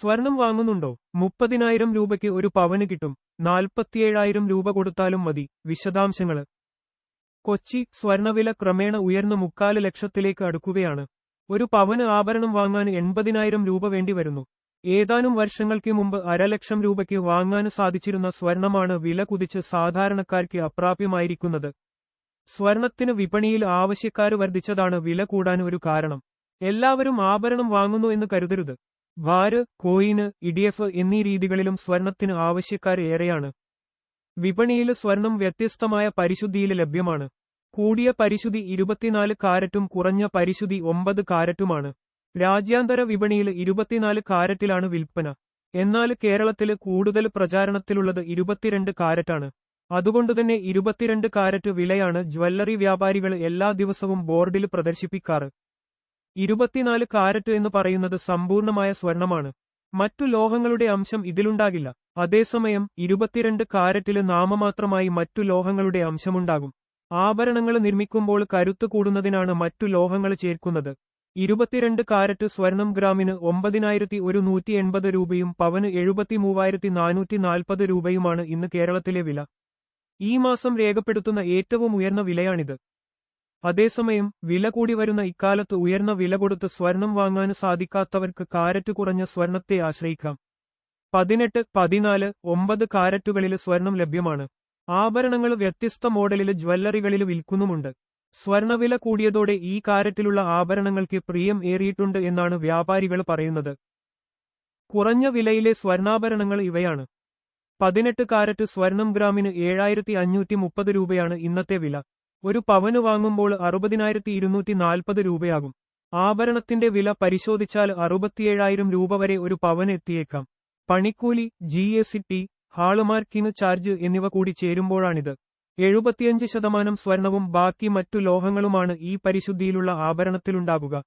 സ്വർണം വാങ്ങുന്നുണ്ടോ? മുപ്പതിനായിരം രൂപയ്ക്ക് ഒരു പവന് കിട്ടും. നാൽപ്പത്തിയേഴായിരം രൂപ കൊടുത്താലും മതി. വിശദാംശങ്ങൾ കൊച്ചി സ്വർണവില ക്രമേണ ഉയർന്ന് മുക്കാൽ ലക്ഷത്തിലേക്ക് അടുക്കുകയാണ്. ഒരു പവന് ആഭരണം വാങ്ങാൻ എൺപതിനായിരം രൂപ വേണ്ടി വരുന്നു. ഏതാനും വർഷങ്ങൾക്ക് മുമ്പ് അരലക്ഷം രൂപയ്ക്ക് വാങ്ങാൻ സാധിച്ചിരുന്ന സ്വർണമാണ് വില കുതിച്ച് സാധാരണക്കാർക്ക് അപ്രാപ്യമായിരിക്കുന്നത്. സ്വർണത്തിന് വിപണിയിൽ ആവശ്യക്കാർ വർദ്ധിച്ചതാണ് വില കൂടാൻ ഒരു കാരണം. എല്ലാവരും ആഭരണം വാങ്ങുന്നു എന്ന് കരുതരുത്. വാര് കോയിന് ഇഡിഎഫ് എന്നീ രീതികളിലും സ്വർണത്തിന് ആവശ്യക്കാരേറെയാണ് വിപണിയിൽ സ്വർണം വ്യത്യസ്തമായ പരിശുദ്ധിയിൽ ലഭ്യമാണ്. കൂടിയ പരിശുദ്ധി ഇരുപത്തിനാല് കാരറ്റും കുറഞ്ഞ പരിശുദ്ധി ഒമ്പത് കാരറ്റുമാണ്. രാജ്യാന്തര വിപണിയിൽ ഇരുപത്തിനാല് കാരറ്റിലാണ് വിൽപ്പന. എന്നാൽ കേരളത്തിൽ കൂടുതൽ പ്രചാരണത്തിലുള്ളത് ഇരുപത്തിരണ്ട് കാരറ്റാണ്. അതുകൊണ്ടുതന്നെ ഇരുപത്തിരണ്ട് കാരറ്റ് വിലയാണ് ജ്വല്ലറി വ്യാപാരികൾ എല്ലാ ദിവസവും ബോർഡിൽ പ്രദർശിപ്പിക്കാറ്. ഇരുപത്തിനാല് കാരറ്റ് എന്ന് പറയുന്നത് സമ്പൂർണമായ സ്വർണമാണ്. മറ്റു ലോഹങ്ങളുടെ അംശം ഇതിലുണ്ടാകില്ല. അതേസമയം ഇരുപത്തിരണ്ട് കാരറ്റിൽ നാമമാത്രമായി മറ്റു ലോഹങ്ങളുടെ അംശമുണ്ടാകും. ആഭരണങ്ങൾ നിർമ്മിക്കുമ്പോൾ കരുത്തു കൂടുന്നതിനാണ് മറ്റു ലോഹങ്ങൾ ചേർക്കുന്നത്. ഇരുപത്തിരണ്ട് കാരറ്റ് സ്വർണം ഗ്രാമിന് ഒമ്പതിനായിരത്തി ഒരു നൂറ്റി എൺപത് രൂപയും പവന് എഴുപത്തി മൂവായിരത്തി നാനൂറ്റി നാൽപ്പത് രൂപയുമാണ് ഇന്ന് കേരളത്തിലെ വില. ഈ മാസം രേഖപ്പെടുത്തുന്ന ഏറ്റവും ഉയർന്ന വിലയാണിത്. അതേസമയം വില കൂടി വരുന്ന ഇക്കാലത്ത് ഉയർന്ന വില കൊടുത്ത് സ്വർണം വാങ്ങാൻ സാധിക്കാത്തവർക്ക് കാരറ്റ് കുറഞ്ഞ സ്വർണത്തെ ആശ്രയിക്കാം. പതിനെട്ട് പതിനാല് ഒമ്പത് കാരറ്റുകളിൽ സ്വർണം ലഭ്യമാണ്. ആഭരണങ്ങൾ വ്യത്യസ്ത മോഡലിൽ ജ്വല്ലറികളിൽ വിൽക്കുന്നുമുണ്ട്. സ്വർണവില കൂടിയതോടെ ഈ കാരറ്റിലുള്ള ആഭരണങ്ങൾക്ക് പ്രിയം ഏറിയിട്ടുണ്ട് എന്നാണ് വ്യാപാരികൾ പറയുന്നത്. കുറഞ്ഞ വിലയിലെ സ്വർണാഭരണങ്ങൾ ഇവയാണ്. പതിനെട്ട് കാരറ്റ് സ്വർണം ഗ്രാമിന് ഏഴായിരത്തി അഞ്ഞൂറ്റി മുപ്പത് രൂപയാണ് ഇന്നത്തെ വില. ഒരു പവന് വാങ്ങുമ്പോൾ അറുപതിനായിരത്തി ഇരുന്നൂറ്റി നാൽപ്പത് രൂപയാകും. ആഭരണത്തിന്റെ വില പരിശോധിച്ചാൽ അറുപത്തിയേഴായിരം രൂപ വരെ ഒരു പവന് എത്തിയേക്കാം. പണിക്കൂലി ജി എസ് ടി ഹാളുമാർക്കിന് ചാർജ് എന്നിവ കൂടി ചേരുമ്പോഴാണിത്. എഴുപത്തിയഞ്ച് ശതമാനം സ്വർണവും ബാക്കി മറ്റു ലോഹങ്ങളുമാണ് ഈ പരിശുദ്ധിയിലുള്ള ആഭരണത്തിലുണ്ടാകുക.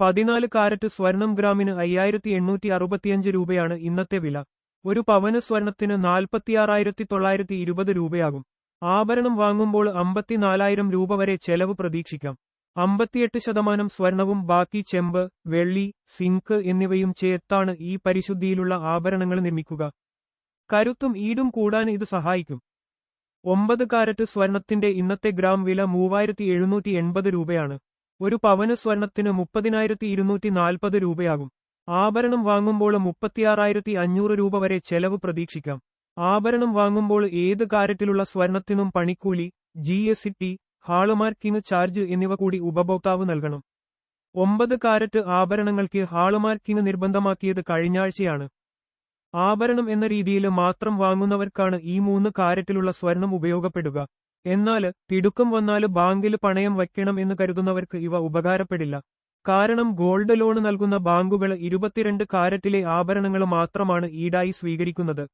പതിനാല് കാരറ്റ് സ്വർണം ഗ്രാമിന് അയ്യായിരത്തി എണ്ണൂറ്റി അറുപത്തിയഞ്ച് രൂപയാണ് ഇന്നത്തെ വില. ഒരു പവന് സ്വർണത്തിന് നാൽപ്പത്തിയാറായിരത്തി തൊള്ളായിരത്തി ഇരുപത് രൂപയാകും. ആഭരണം വാങ്ങുമ്പോൾ അമ്പത്തിനാലായിരം രൂപ വരെ ചെലവ് പ്രതീക്ഷിക്കാം. അമ്പത്തിയെട്ട് ശതമാനം സ്വർണവും ബാക്കി ചെമ്പ് വെള്ളി സിങ്ക് എന്നിവയും ചേർത്താണ് ഈ പരിശുദ്ധിയിലുള്ള ആഭരണങ്ങൾ നിർമ്മിക്കുക. കരുത്തും ഈടും കൂടാൻ ഇത് സഹായിക്കും. ഒമ്പത് കാരറ്റ് സ്വർണത്തിന്റെ ഇന്നത്തെ ഗ്രാം വില മൂവായിരത്തി എഴുന്നൂറ്റി എൺപത് രൂപയാണ്. ഒരു പവന സ്വർണത്തിന് മുപ്പതിനായിരത്തി ഇരുന്നൂറ്റി നാൽപ്പത് രൂപയാകും. ആഭരണം വാങ്ങുമ്പോൾ മുപ്പത്തിയാറായിരത്തി അഞ്ഞൂറ് രൂപ വരെ ചെലവ് പ്രതീക്ഷിക്കാം. ആഭരണം വാങ്ങുമ്പോൾ ഏത് കാര്യത്തിലുള്ള സ്വർണത്തിനും പണിക്കൂലി ജി എസ് ടി ഹാളുമാർക്കിന് ചാർജ് എന്നിവ കൂടി ഉപഭോക്താവ് നൽകണം. ഒമ്പത് കാരറ്റ് ആഭരണങ്ങൾക്ക് ഹാളുമാർക്കിന് നിർബന്ധമാക്കിയത് കഴിഞ്ഞാഴ്ചയാണ് ആഭരണം എന്ന രീതിയിൽ മാത്രം വാങ്ങുന്നവർക്കാണ് ഈ മൂന്ന് കാരറ്റിലുള്ള സ്വർണം ഉപയോഗപ്പെടുക. എന്നാൽ തിടുക്കം വന്നാൽ ബാങ്കിൽ പണയം വയ്ക്കണം എന്ന് കരുതുന്നവർക്ക് ഇവ ഉപകാരപ്പെടില്ല. കാരണം ഗോൾഡ് ലോൺ നൽകുന്ന ബാങ്കുകൾ ഇരുപത്തിരണ്ട് കാരറ്റിലെ ആഭരണങ്ങൾ മാത്രമാണ് ഈടായി സ്വീകരിക്കുന്നത്.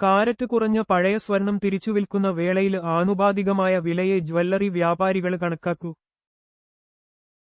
കാരറ്റ് കുറഞ്ഞ പഴയ സ്വർണം തിരിച്ചു വിൽക്കുന്ന വേളയിൽ ആനുപാതികമായ വിലയെ ജ്വല്ലറി വ്യാപാരികൾ കണക്കാക്കൂ.